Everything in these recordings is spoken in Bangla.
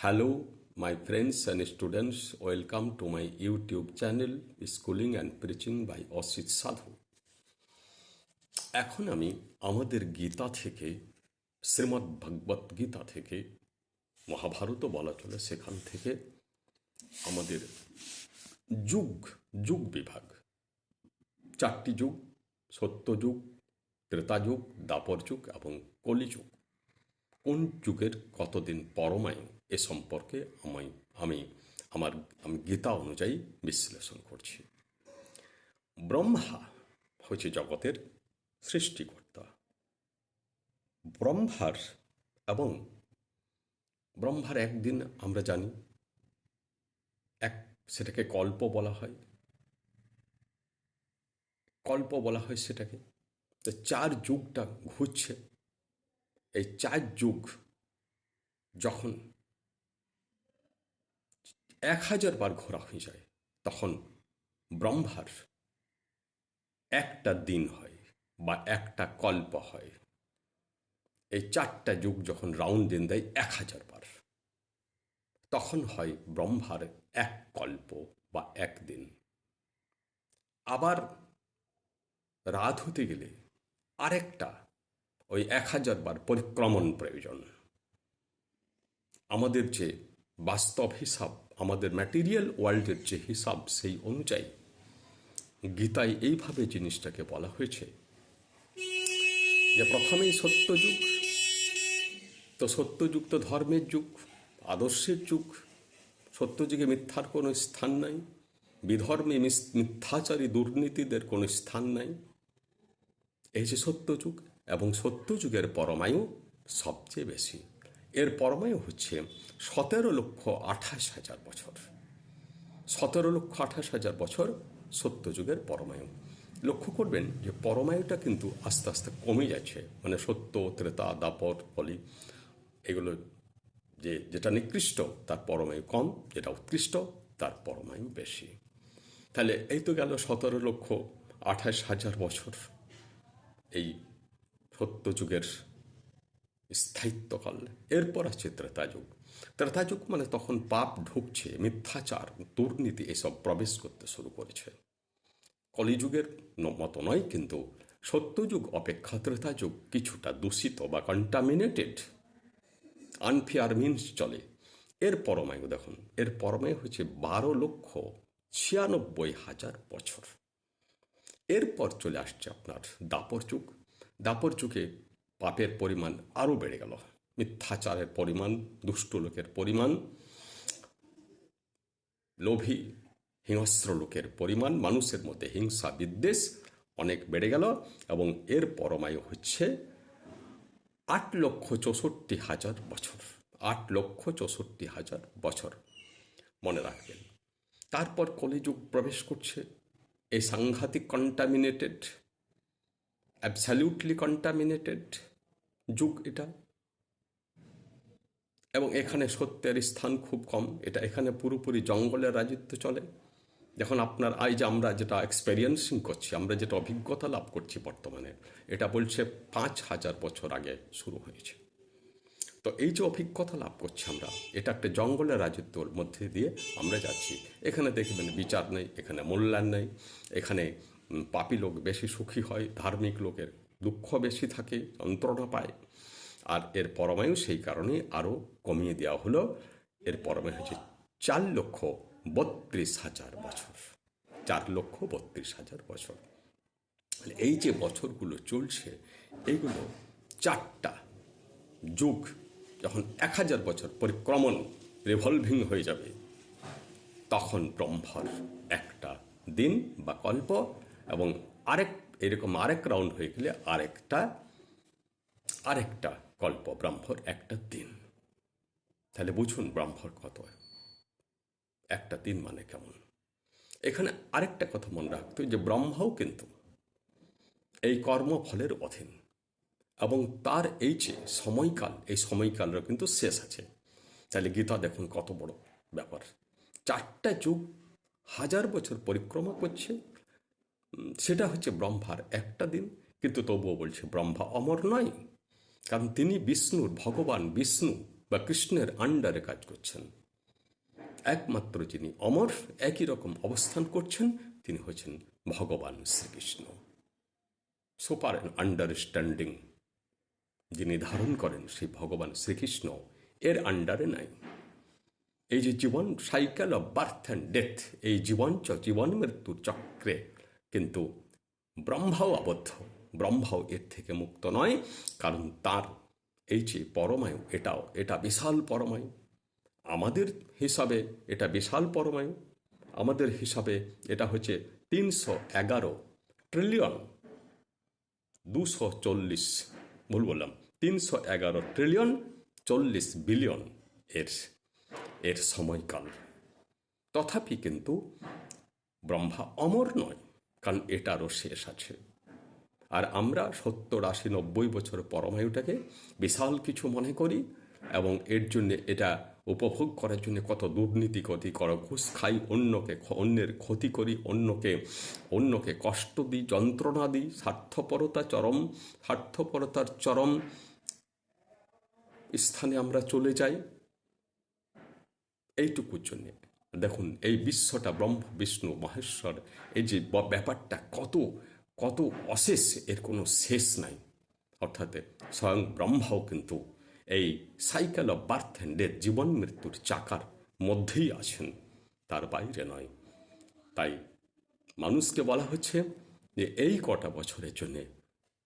Hello, my friends and students. Welcome to my YouTube channel, Schooling and Preaching by Asit Sadhu এখন আমি আমাদের গীতা থেকে শ্রীমদ্ ভগবত গীতা থেকে মহাভারতও বলা চলে সেখান থেকে আমাদের যুগ যুগ বিভাগ। চারটি যুগ সত্যযুগ ত্রেতাযুগ দাপর যুগ এবং কলিযুগ কোন যুগের কতদিন পরমায়ু? এ সম্পর্কে আমি আমি, আমার, আমি গীতা অনুযায়ী বিশ্লেষণ করছি। ব্রহ্মা হচ্ছে জগতের সৃষ্টিকর্তা। ব্রহ্মার এবং ব্রহ্মার একদিন আমরা জানি, এক, সেটাকে কল্প বলা হয়। কল্প বলা হয় সেটাকে। তো চার যুগটা ঘুরছে। এই চার যুগ যখন এক হাজার বার ঘোরা হয়ে যায়, তখন ব্রহ্মার একটা দিন হয় বা একটা কল্প হয়। এই চারটা যুগ যখন রাউন্ড দিন দেয় এক হাজার বার, তখন হয় ব্রহ্মার এক কল্প বা একদিন আবার রাত হতে গেলে আরেকটা, ওই এক হাজার বার পরিক্রমণ প্রয়োজন। আমাদের যে বাস্তব হিসাব আমাদের ম্যাটেরিয়াল ওয়ার্ল্ডের যে হিসাব সেই অনুযায়ী গীতায় এইভাবে জিনিসটাকে বলা হয়েছে যে প্রথমেই সত্যযুগ, তো সত্যযুগ তো ধর্মের যুগ, আদর্শের যুগ, সত্যযুগে মিথ্যার কোনো স্থান নাই, বিধর্মে মিথ্যাচারী দুর্নীতিদের কোনো স্থান নাই। এই যে সত্যযুগ এবং সত্যযুগের পরমায়ু সবচেয়ে বেশি। এর পরমায়ু হচ্ছে সতেরো লক্ষ আঠাশ হাজার বছর। সতেরো লক্ষ আঠাশ হাজার বছর সত্যযুগের পরমায়ু। লক্ষ্য করবেন যে পরমায়ুটা কিন্তু আস্তে আস্তে কমে যাচ্ছে। মানে সত্য, ত্রেতা, দাপট কলি এগুলো যে যেটা নিকৃষ্ট, তার পরমায়ু কম, যেটা উৎকৃষ্ট, তার পরমায়ু বেশি। তাহলে এই তো গেল সতেরো লক্ষ আঠাশ হাজার বছর। এই সত্যযুগের স্থায়িত্বকাল। এরপর আছে ত্রেতাযুগ। ত্রেতাযুগ মানে তখন পাপ ঢুকছে, মিথ্যাচার, দুর্নীতি এসব প্রবেশ করতে শুরু করেছে। কলিযুগের মতো নয়, কিন্তু সত্যযুগ অপেক্ষা ত্রেতাযুগ কিছুটা দূষিত বা কন্টামিনেটেড আনফেয়ার মিনস চলে। এর পরমায়ু দেখুন। এর পরমায়ু হচ্ছে বারো লক্ষ ছিয়ানব্বই হাজার বছর। এরপর চলে আসছে আপনার দাপর যুগ। দাপর যুগে পাপের পরিমাণ আরও বেড়ে গেল। মিথ্যাচারের পরিমাণ, দুষ্ট লোকের পরিমাণ, লোভী, হিংস্র লোকের পরিমাণ, মানুষের মধ্যে হিংসা, বিদ্বেষ অনেক বেড়ে গেল এবং এর পরমায়ু হচ্ছে আট লক্ষ চৌষট্টি হাজার বছর। আট লক্ষ চৌষট্টি হাজার বছর। মনে রাখবেন, তারপর কলিযুগ প্রবেশ করছে। এই সাংঘাতিক কন্টামিনেটেড অ্যাবসলিউটলি কন্টামিনেটেড যুগ এটা। এবং এখানে সত্যের স্থান খুব কম। এটা এখানে পুরোপুরি জঙ্গলের রাজত্ব চলে। যখন আপনার আই যে আমরা যেটা এক্সপেরিয়েন্সিং করছি, আমরা যেটা অভিজ্ঞতা লাভ করছি বর্তমানে, এটা বলছে পাঁচ হাজার বছর আগে শুরু হয়েছে। তো এই যে অভিজ্ঞতা লাভ করছি আমরা, এটা একটা জঙ্গলের রাজত্বর মধ্যে দিয়ে আমরা যাচ্ছি। এখানে দেখবেন বিচার নেই, এখানে মূল্যায়ন নেই, এখানে পাপী লোক বেশি সুখী হয়, ধার্মিক লোকের দুঃখ বেশি থাকে, যন্ত্রণা পায়। আর এর পরমায়ু সেই কারণে আরও কমিয়ে দেওয়া হলো। এর পরমায়ু হচ্ছে চার লক্ষ বত্রিশ হাজার বছর। চার লক্ষ বত্রিশ হাজার বছর। এই যে বছরগুলো চলছে, এইগুলো চারটা যুগ, যখন এক হাজার বছর পরিক্রমণ রিভলভিং হয়ে যাবে, তখন ব্রহ্মর একটা দিন বা কল্প এবং আরেক এরকম আরেক রাউন্ড হয়ে গেলে আরেকটা আরেকটা কল্প ব্রাহ্মর একটা দিন। তাহলে বুঝুন ব্রাহ্মর কত। একটা দিন মানে কেমন? এখানে আরেকটা কথা মনে রাখতে যে ব্রহ্মাও কিন্তু এই কর্মফলের অধীন এবং তার এই যে সময়কাল, এই সময়কালেরও কিন্তু শেষ আছে। তাহলে গীতা দেখুন কত বড় ব্যাপার। চারটা যুগ হাজার বছর পরিক্রমা করছে সেটা হচ্ছে ব্রহ্মার একটা দিন, কিন্তু তবুও বলছে ব্রহ্মা অমর নয়, কারণ তিনি বিষ্ণুর ভগবান বিষ্ণু বা কৃষ্ণের আন্ডারে কাজ করছেন। একমাত্র যিনি অমর, একই রকম অবস্থান করছেন, তিনি হচ্ছেন ভগবান শ্রীকৃষ্ণ। সুপার আন্ডারস্ট্যান্ডিং যিনি ধারণ করেন সেই ভগবান শ্রীকৃষ্ণ, এর আন্ডারে নাই। এই যে জীবন cycle of birth and death এই জীবন জীবন মৃত্যুর চক্রে কিন্তু ব্রহ্মাও আবদ্ধ। ব্রহ্মাও এর থেকে মুক্ত নয়, কারণ তার এই যে পরমায়ু, এটাও, এটা বিশাল পরমায়ু। আমাদের হিসাবে এটা বিশাল পরমায়ু। আমাদের হিসাবে এটা হচ্ছে তিনশো এগারো ট্রিলিয়ন দুশো চল্লিশ, ভুল বললাম, তিনশো এগারো ট্রিলিয়ন চল্লিশ বিলিয়ন এর এর সময়কাল। তথাপি কিন্তু ব্রহ্মা অমর নয়। কারণ এটারও শেষ আছে। আর আমরা সত্তর আশি নব্বই বছর পরমায়ুটাকে বিশাল কিছু মনে করি এবং এর জন্য এটা উপভোগ করার জন্য কত দুর্নীতি ক্ষতি করা, ঘুষ খাই, অন্যকে অন্যের ক্ষতি করি, অন্যকে অন্যকে কষ্ট দিই, যন্ত্রণা দিই, স্বার্থপরতা চরম, স্বার্থপরতার চরম স্থানে আমরা চলে যাই। এইটুকুর জন্যে। দেখুন, এই বিশ্বটা ব্রহ্ম, বিষ্ণু, মহেশ্বর, এই যে ব্যাপারটা কত কত অশেষ, এর কোনো শেষ নাই। অর্থাৎ স্বয়ং ব্রহ্মাও কিন্তু এই cycle of birth and death জীবন মৃত্যুর চাকার মধ্যেই আছেন, তার বাইরে নয়। তাই মানুষকে বলা হচ্ছে যে এই কটা বছরের জন্যে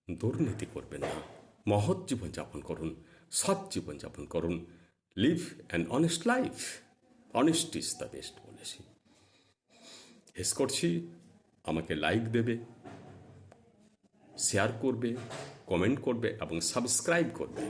দুর্নীতি করবেন না, মহৎ জীবনযাপন করুন, সৎ জীবনযাপন করুন live an honest life honest is the best বলেছি হেস করছি, আমাকে লাইক দেবে শেয়ার করবে কমেন্ট করবে এবং সাবস্ক্রাইব করবে।